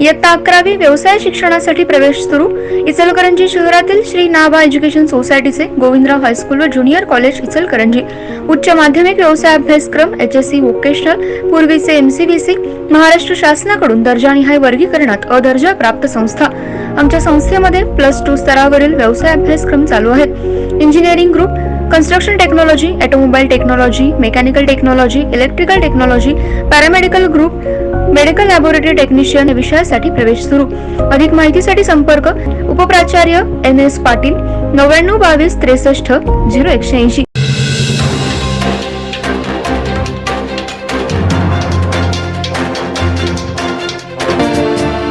इयत्ता अकरावी व्यवसाय शिक्षणासाठी प्रवेश सुरू. इचलकरंजी शहरातील श्री नाभा एज्युकेशन सोसायटीचे गोविंदराव हायस्कूल व ज्युनियर कॉलेज इचलकरंजी. उच्च माध्यमिक व्यवसाय अभ्यासक्रम एच एस सी व्होकेशनल पूर्वीचे एमसीबीसी महाराष्ट्र शासनाकडून दर्जानिहाय वर्गीकरणात अदर्जा प्राप्त संस्था. आमच्या संस्थेमध्ये प्लस टू स्तरावरील व्यवसाय अभ्यासक्रम चालू आहेत. Engineering group construction technology automobile technology mechanical technology electrical technology paramedical group medical laboratory technician या विषयासाठी प्रवेश सुरू. अधिक माहितीसाठी संपर्क उपप्राचार्य एन एस पाटील नव्याण्णव बावीस त्रेसष्ट झिरो एकशे ऐंशी.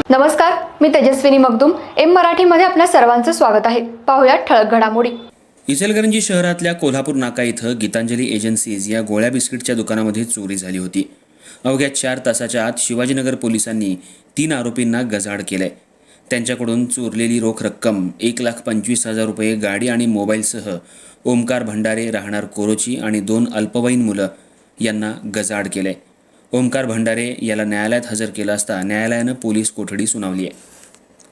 नमस्कार मी तेजस्विनी मगदुम. एम मराठीमध्ये आपल्या सर्वांचं स्वागत आहे. पाहुयात ठळक घडामोडी. इचलकरंजी शहरातल्या कोल्हापूर नाका इथं गीतांजली एजन्सीज या गोळ्या बिस्किटच्या दुकानामध्ये चोरी झाली होती. अवघ्या चार तासाच्या आत शिवाजीनगर पोलिसांनी तीन आरोपींना गजाड केलंय. त्यांच्याकडून चोरलेली रोख रक्कम एक लाख पंचवीस हजार रुपये गाडी आणि मोबाईलसह ओमकार भंडारे राहणार कोरोची आणि दोन अल्पवयीन मुलं यांना गजाड केलंय. ओमकार भंडारे याला न्यायालयात हजर केलं असता न्यायालयानं पोलीस कोठडी सुनावली आहे.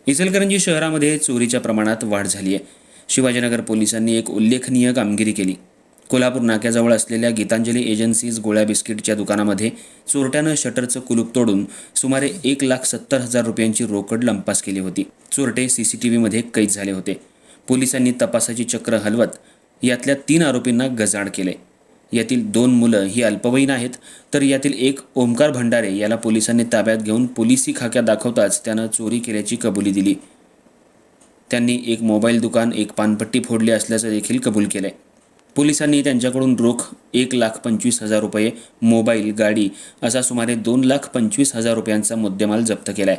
इचलकरंजी शहरामध्ये चोरीच्या प्रमाणात वाढ झाली आहे शिवाजीनगर पोलिसांनी एक उल्लेखनीय कामगिरी केली. कोल्हापूर नाक्याजवळ असलेल्या गीतांजली एजन्सीज गोळ्या बिस्किटच्या दुकानामध्ये चोरट्यानं शटरचं कुलूप तोडून सुमारे एक लाख सत्तर हजार रुपयांची रोकड लंपास केली होती. चोरटे सी सी टी व्हीमध्ये कैद झाले होते. पोलिसांनी तपासाची चक्र हलवत यातल्या तीन आरोपींना गजाड केले. यातील दोन मुलं ही अल्पवयीन आहेत तर यातील एक ओमकार भंडारे याला पोलिसांनी ताब्यात घेऊन पोलिसी खाक्या दाखवताच त्यानं चोरी केल्याची कबुली दिली. त्यांनी एक मोबाईल दुकान एक पानपट्टी फोडली असल्याचं देखील कबूल केलं पोलिसांनी त्यांच्याकडून रोख एक लाख पंचवीस हजार रुपये मोबाईल गाडी असा सुमारे दोन लाख पंचवीस हजार रुपयांचा मुद्देमाल जप्त केलाय.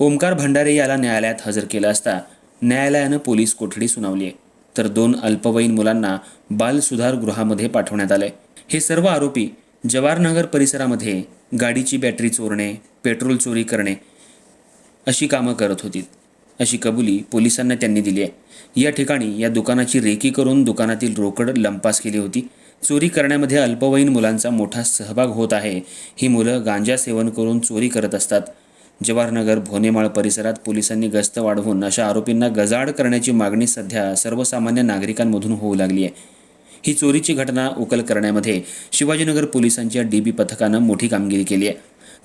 ओमकार भंडारे याला न्यायालयात हजर केलं असता न्यायालयानं पोलीस कोठडी सुनावली आहे तर दोन अल्पवयीन मुलांना बाल सुधार गृहामध्ये पाठवण्यात आलंय. हे सर्व आरोपी जवाहरनगर परिसरामध्ये गाडीची बॅटरी चोरणे पेट्रोल चोरी करणे अशी कामं करत होती अशी कबुली पोलिसांना त्यांनी दिली आहे. या ठिकाणी या दुकानाची रेकी करून दुकानातील रोकड लंपास केली होती. चोरी करण्यामध्ये अल्पवयीन मुलांचा मोठा सहभाग होत आहे. ही मुलं गांजा सेवन करून चोरी करत असतात. जवाहरनगर भोनेमाळ परिसरात पोलिसांनी गस्त वाढवून अशा आरोपींना गजाड करण्याची मागणी सध्या सर्वसामान्य नागरिकांमधून होऊ लागली आहे. ही चोरीची घटना उकल करण्यामध्ये शिवाजीनगर पोलिसांच्या डी बी पथकानं मोठी कामगिरी केली आहे.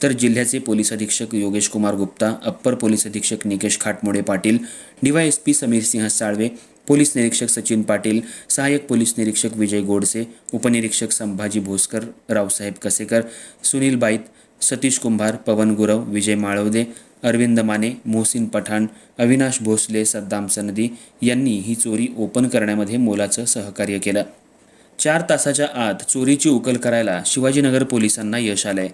तर जिल्ह्याचे पोलीस अधीक्षक योगेश कुमार गुप्ता अप्पर पोलीस अधीक्षक निकेश खाटमोडे पाटील डीवायएसपी समीर सिंह साळवे पोलीस निरीक्षक सचिन पाटील सहाय्यक पोलीस निरीक्षक विजय गोडसे उपनिरीक्षक संभाजी भोसकर रावसाहेब कसेकर सुनील बाईत सतीश कुंभार पवन गुरव विजय माळवदे अरविंद माने मोहसिन पठाण अविनाश भोसले सद्दाम सनदी यांनी ही चोरी ओपन करण्यामध्ये मोलाचं सहकार्य केलं. चार तासाच्या आत चोरीची उकल करायला शिवाजीनगर पोलिसांना यश आलंय.